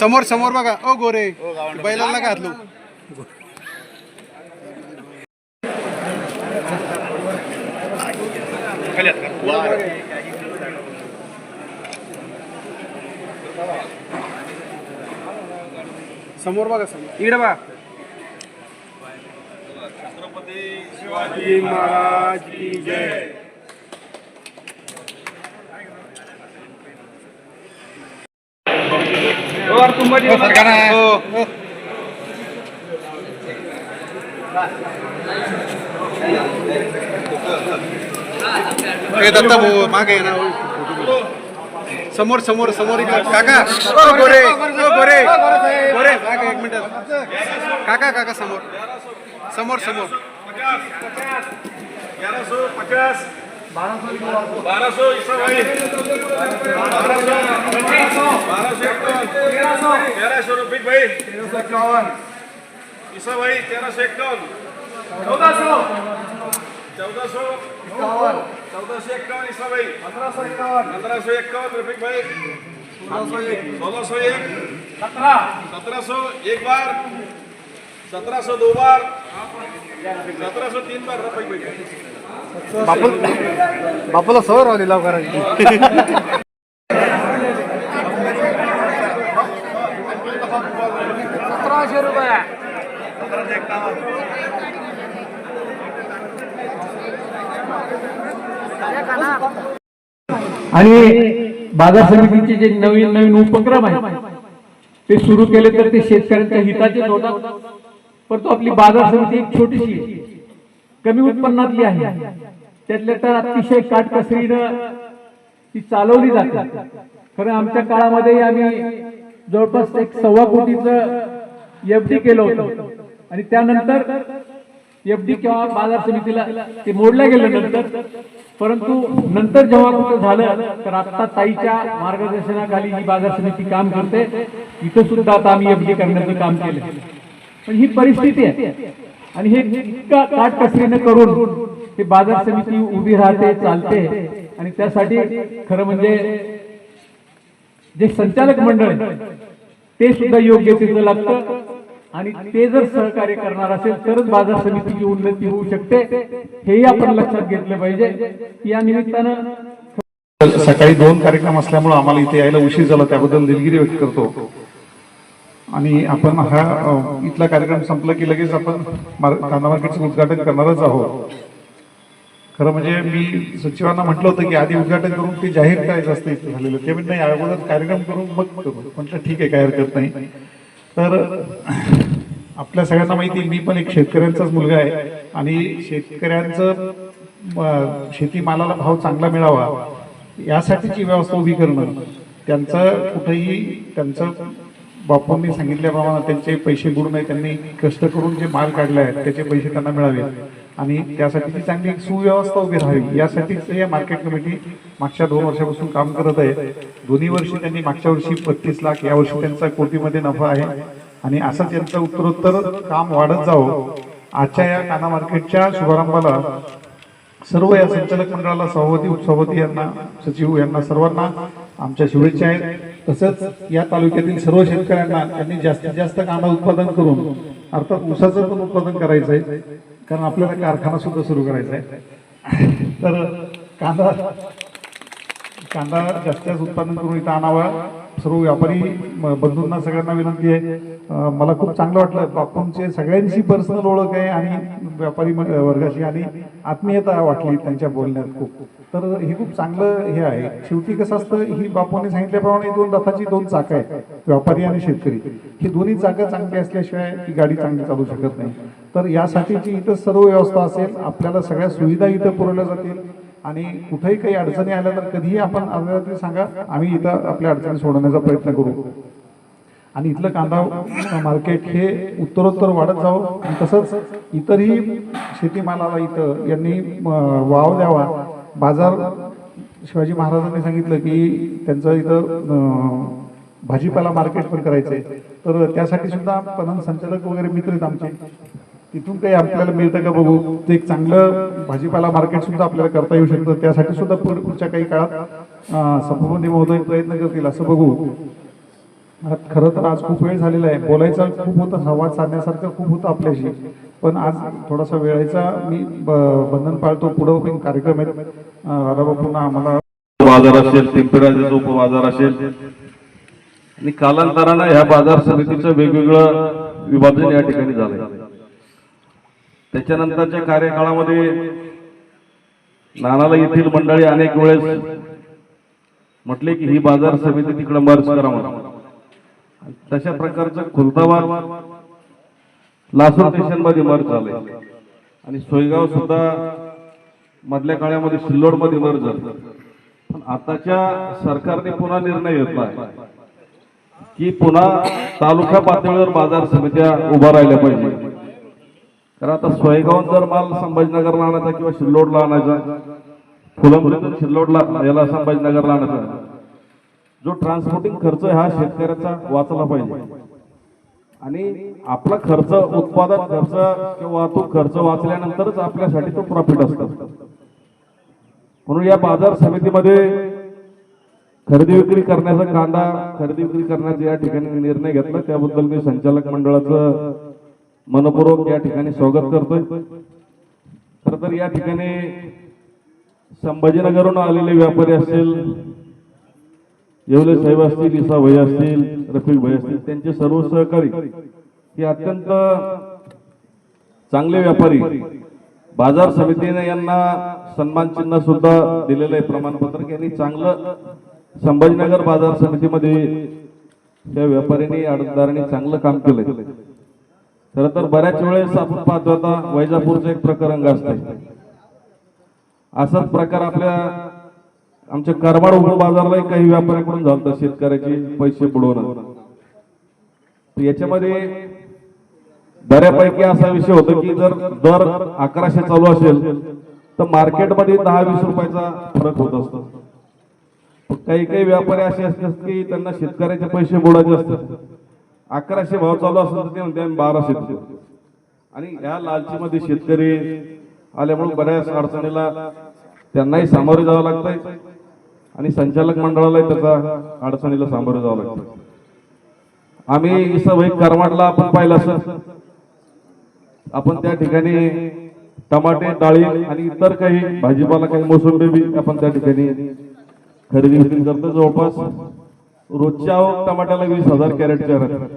समोर समोर बघा. ओ गोरे. बैलाला का घातलो? समोर बघा समोर. इकडे बा शिवाजी महाराज की जय. मध्ये बघा. ए दत्ता भाऊ मागे ना समोर समोर समोर काका. ओ गोरे. ओ गोरे. गोरे. एक मिनिट. काका काका समोर. समोर समोर. पचास बारह सौ भाई बारह सौ बारह सौ इक्यावन तेरह सौ रुपये भाई. ईसा भाई तेरह सौ इक्यावन चौदह सौ चौदह सौ इक्यावन एक. सत्रह सत्रह सौ एक बार. सत्रह सौ दो बार. सत्रह सौ तीन बार भाई. बापूला सवय राहिली लाव करायची सतराशे रुपये आणि बाजार समितीचे जे नवीन नवीन उपक्रम आहेत ते सुरू केले तर ते शेतकऱ्यांच्या हिताचे होतात परंतु आपली बाजार समिती एक छोटीशी कमी उत्पन्नातली आहे. त्यातल्या तर अतिशय काटकसरीनं ती चालवली जाते. खरं आमच्या काळामध्ये आम्ही जवळपास एक सव्वा कोटीचं एफ डी केलं होतं. आणि त्यानंतर एफ डी किंवा बाजार समितीला ते मोडल्या गेल्यानंतर परंतु नंतर जेव्हा कुठं झालं तर आता ताईच्या मार्गदर्शनाखाली ही बाजार समिती काम करते. इथं सुद्धा आता आम्ही एफ करण्याचं काम केलं. पण ही परिस्थिती आहे. आणि हे इतका काटकसरीनं करून ही बाजार समिती उभी राहते चालते. आणि त्यासाठी खरं म्हणजे जे संचालक मंडळ ते सुद्धा योग्य तिथं लागतं. आणि ते जर सहकार्य करणार असेल तरच बाजार समितीची उन्नती होऊ शकते. हेही आपण लक्षात घेतलं पाहिजे. या निमित्तानं सकाळी दोन कार्यक्रम असल्यामुळे आम्हाला इथे यायला उशीर झाला त्याबद्दल दिलगिरी व्यक्त करतो. आणि आपण हा इथला कार्यक्रम संपला की लगेच आपण कांदा मार्केटचं उद्घाटन करणारच आहोत. खरं म्हणजे मी सचिवांना म्हटलं होतं की आधी उद्घाटन करून ते जाहीर करायचं असतं इथे झालेलं. ते म्हणजे नाही अगोदर कार्यक्रम करून मग म्हटलं ठीक आहे काय हरकत नाही. तर आपल्या सगळ्यांना माहिती आहे, मी पण एक शेतकऱ्यांचाच मुलगा आहे आणि शेतकऱ्यांचं शेतीमालाला भाव चांगला मिळावा यासाठीची व्यवस्था उभी करणं. त्यांचं कुठेही त्यांचं बापूंनी सांगितल्याप्रमाणे त्यांचे पैसे बुडू नये त्यांनी कष्ट करून जे माल काढला आहे त्याचे पैसे त्यांना मिळावे आणि त्यासाठी ती चांगली एक सुव्यवस्था उभी राहावी. यासाठीच या मार्केट कमिटी मागच्या दोन वर्षापासून काम करत आहे. दोन्ही वर्षी त्यांनी मागच्या वर्षी बत्तीस लाख या वर्षी त्यांचा कोटीमध्ये नफा आहे. आणि असंच यांचं उत्तरोत्तर काम वाढत जावं. आजच्या या काना मार्केटच्या शुभारंभाला सर्व या संचालक मंडळाला सभापती उपसभापती यांना सचिव यांना सर्वांना आमच्या शुभेच्छा आहेत. तसंच या तालुक्यातील सर्व शेतकऱ्यांना त्यांनी जास्तीत जास्त कांदा उत्पादन करून अर्थात ऊसाचं पण उत्पादन करायचं आहे. कारण आपल्याला कारखाना सुद्धा सुरू करायचा आहे तर कांदा कांदा जास्त जास्त उत्पादन करून इथं आणावा. सर्व व्यापारी बंधूंना सगळ्यांना विनंती आहे. मला खूप चांगलं वाटलं. बापूंचे सगळ्यांशी पर्सनल ओळख आहे आणि व्यापारी म- वर्गाशी आणि आत्मीयता वाटली त्यांच्या बोलण्यात खूप. तर हे खूप चांगलं हे आहे. शेवटी कसं असतं ही बापूने सांगितल्याप्रमाणे दोन रथाची दोन चाकं आहेत व्यापारी आणि शेतकरी. ही दोन्ही चाकं चांगली असल्याशिवाय ही गाडी चांगली चालू शकत नाही. तर यासाठीची इथं सर्व व्यवस्था असेल आपल्याला सगळ्या सुविधा इथं पुरवल्या जातील. आणि कुठेही काही अडचणी आल्या तर कधीही आपण अर्ध्या सांगा आम्ही इथं आपल्या अडचणी सोडवण्याचा प्रयत्न करू. आणि इथलं कांदा मार्केट हे उत्तरोत्तर वाढत जावं. आणि तसंच इतरही शेतीमालाला इथं यांनी वाव द्यावा. बाजार शिवाजी महाराजांनी सांगितलं की त्यांचं इथं भाजीपाला मार्केट पण करायचंय. तर त्यासाठी सुद्धा पणन संचालक वगैरे मित्र आहेत आमचे. तिथून काही आपल्याला मिळतं का बघू? ते एक चांगलं भाजीपाला मार्केट सुद्धा आपल्याला करता येऊ शकतं. त्यासाठी सुद्धा पुढच्या काही काळात अं, सभापती महोदय प्रयत्न करतील असं बघू. खरं तर आज खूप वेळ झालेला आहे. बोलायचा खूप होतं संवाद साधण्यासारखं खूप होतं आपल्याशी. पण आज थोडासा वेळेचा मी ब- बंधन पाळतो. पुढं पण कार्यक्रम आहेत. अं, राधाबापूंना आम्हाला बाजार असेल चोप बाजार असेल. आणि कालांतरानं ह्या बाजार समितीचं वेगवेगळं विभाजन या ठिकाणी झालंय. त्याच्यानंतरच्या कार्यकाळामध्ये नानाला येथील मंडळी अनेक वेळेस म्हटले की ही बाजार समिती तिकडे मर्ज करा म्हणून. तशा प्रकारचं खुलताबाद लासूर स्टेशनमध्ये मर्ज झालंय. आणि सोयगाव सुद्धा मधल्या काळामध्ये सिल्लोडमध्ये मर्ज झालं. पण आताच्या सरकारने पुन्हा निर्णय घेतला आहे की पुन्हा तालुका पातळीवर बाजार समित्या उभा राहिल्या पाहिजे. कारण आता सोयगाव जर माल संभाजीनगरला आणायचा किंवा सिल्लोडला आणायचा फुलंबरीतून सिल्लोडला याला संभाजीनगरला आणायचा जो ट्रान्सपोर्टिंग खर्च हा शेतकऱ्याचा वाचला पाहिजे. आणि आपला खर्च उत्पादन खर्च किंवा वाहतूक खर्च वाचल्यानंतरच आपल्यासाठी तो प्रॉफिट असतो. म्हणून या बाजार समितीमध्ये खरेदी विक्री करण्याचा कांदा खरेदी विक्री करण्याचा या ठिकाणी निर्णय घेतला. त्याबद्दल मी संचालक मंडळाचं मनपूर्वक या ठिकाणी स्वागत करतोय. खर तर या ठिकाणी संभाजीनगरहून आलेले व्यापारी असतील येवले साहेब असतील इसा भाई असतील रफिक भाई असतील त्यांचे सर्व सहकारी. हे अत्यंत चांगले व्यापारी. बाजार समितीने यांना सन्मान चिन्ह सुद्धा दिलेलं आहे प्रमाणपत्र की यांनी चांगलं संभाजीनगर बाजार समितीमध्ये त्या व्यापाऱ्यांनी आडतदारांनी चांगलं काम केलंय. खरं तर बऱ्याच वेळेस आपण पाहतो आता वैजापूरचं एक प्रकरण असतंय. असाच प्रकार आपल्या आमच्या करमाड उपबाजारलाही काही व्यापाऱ्यांकडून झालं शेतकऱ्याचे पैसे बुडवणं. याच्यामध्ये बऱ्यापैकी असा विषय होतो की जर दर अकराशे चालू असेल तर मार्केटमध्ये दहा वीस रुपयाचा फरक होत असतो. काही काही व्यापारी असे असतात की त्यांना शेतकऱ्याचे पैसे बुडायचे असतात. अकराशे भाव चालू असतो तर ते म्हणते आम्ही बाराशे आणि ह्या लालचीमध्ये शेतकरी आल्यामुळे बऱ्याच अडचणीला त्यांनाही सामोरे जावं लागतंय. आणि संचालक मंडळाला त्याचा अडचणीला सामोरं जावं लागतं. आम्ही इसभाई करमाडला आपण पाहिलं असं. आपण त्या ठिकाणी टमाटे डाळी आणि इतर काही भाजीपाला काही मोसंबी बी आपण त्या ठिकाणी खरेदी विक्री करतो. जवळपास रोजच्या टमाट्याला वीस हजार कॅरेटच्या राहतात